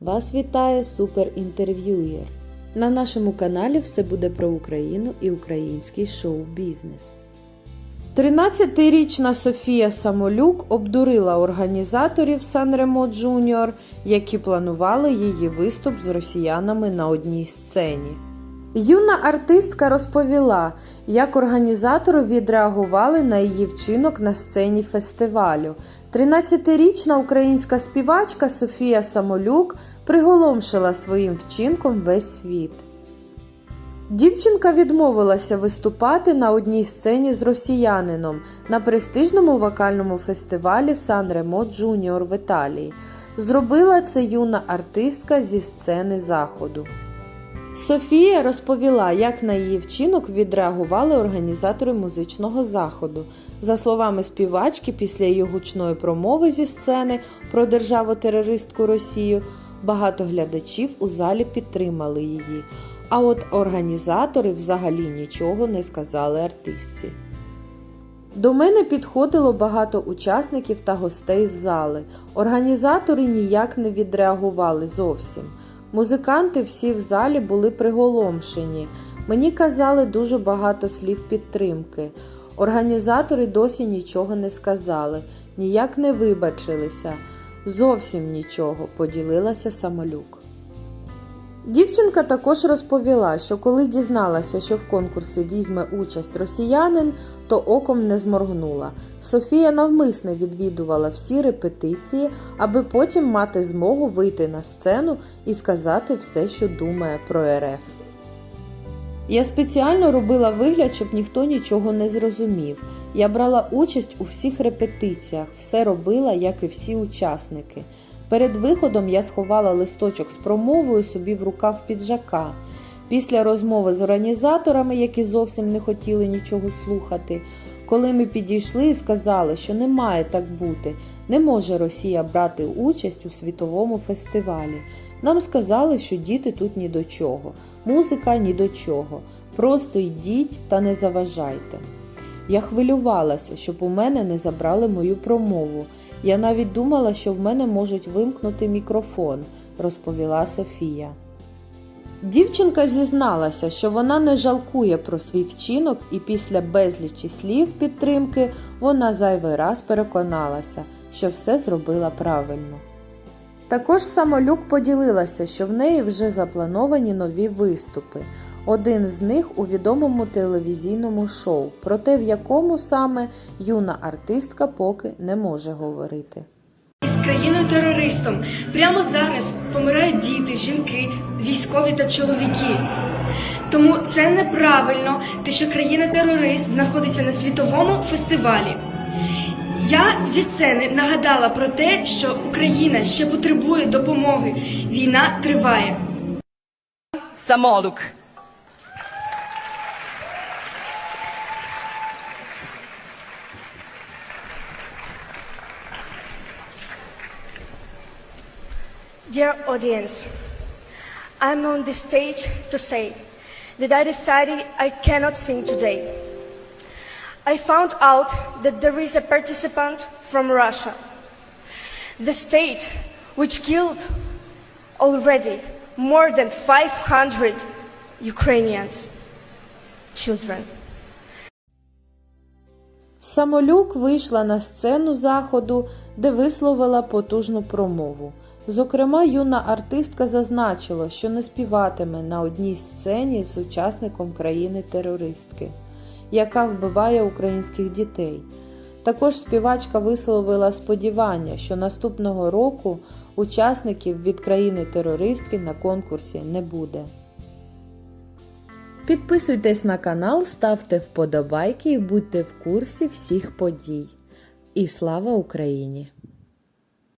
Вас вітає суперінтерв'юєр. На нашому каналі все буде про Україну і український шоу-бізнес. 13-річна Софія Самолюк обдурила організаторів Санремо Джуніор, які планували її виступ з росіянами на одній сцені. Юна артистка розповіла, як організатори відреагували на її вчинок на сцені фестивалю. 13-річна українська співачка Софія Самолюк приголомшила своїм вчинком весь світ. Дівчинка відмовилася виступати на одній сцені з росіянином на престижному вокальному фестивалі Сан Ремо Джуніор в Італії. Зробила це юна артистка зі сцени заходу. Софія розповіла, як на її вчинок відреагували організатори музичного заходу. За словами співачки, після її гучної промови зі сцени про державу-терористку Росію, багато глядачів у залі підтримали її. А от організатори взагалі нічого не сказали артистці. До мене підходило багато учасників та гостей з зали. Організатори ніяк не відреагували зовсім. Музиканти всі в залі були приголомшені. Мені казали дуже багато слів підтримки. Організатори досі нічого не сказали, ніяк не вибачилися. Зовсім нічого, поділилася самолюк. Дівчинка також розповіла, що коли дізналася, що в конкурсі візьме участь росіянин, то оком не зморгнула. Софія навмисне відвідувала всі репетиції, аби потім мати змогу вийти на сцену і сказати все, що думає про РФ. Я спеціально робила вигляд, щоб ніхто нічого не зрозумів. Я брала участь у всіх репетиціях, все робила, як і всі учасники. Перед виходом я сховала листочок з промовою собі в рукав піджака. Після розмови з організаторами, які зовсім не хотіли нічого слухати, коли ми підійшли і сказали, що не має так бути, не може Росія брати участь у світовому фестивалі. Нам сказали, що діти тут ні до чого, музика ні до чого. Просто йдіть та не заважайте. Я хвилювалася, щоб у мене не забрали мою промову. Я навіть думала, що в мене можуть вимкнути мікрофон, розповіла Софія. Дівчинка зізналася, що вона не жалкує про свій вчинок, і після безлічі слів підтримки вона зайвий раз переконалася, що все зробила правильно. Також самолюк поділилася, що в неї вже заплановані нові виступи. Один з них у відомому телевізійному шоу, проте в якому саме юна артистка поки не може говорити. З країною терористом прямо зараз помирають діти, жінки, військові та чоловіки. Тому це неправильно, те, що країна-терорист знаходиться на світовому фестивалі. Я зі сцени нагадала про те, що Україна ще потребує допомоги. Війна триває. Самолук. Dear audience, I'm on the stage to say that I decided I cannot sing today. I found out that there is a participant from Russia, the state which killed already more than 500 Ukrainians, children. Самолюк вийшла на сцену заходу, де висловила потужну промову. Зокрема, юна артистка зазначила, що не співатиме на одній сцені з учасником країни-терористки, яка вбиває українських дітей. Також співачка висловила сподівання, що наступного року учасників від країни-терористки на конкурсі не буде. Підписуйтесь на канал, ставте вподобайки і будьте в курсі всіх подій. І слава Україні!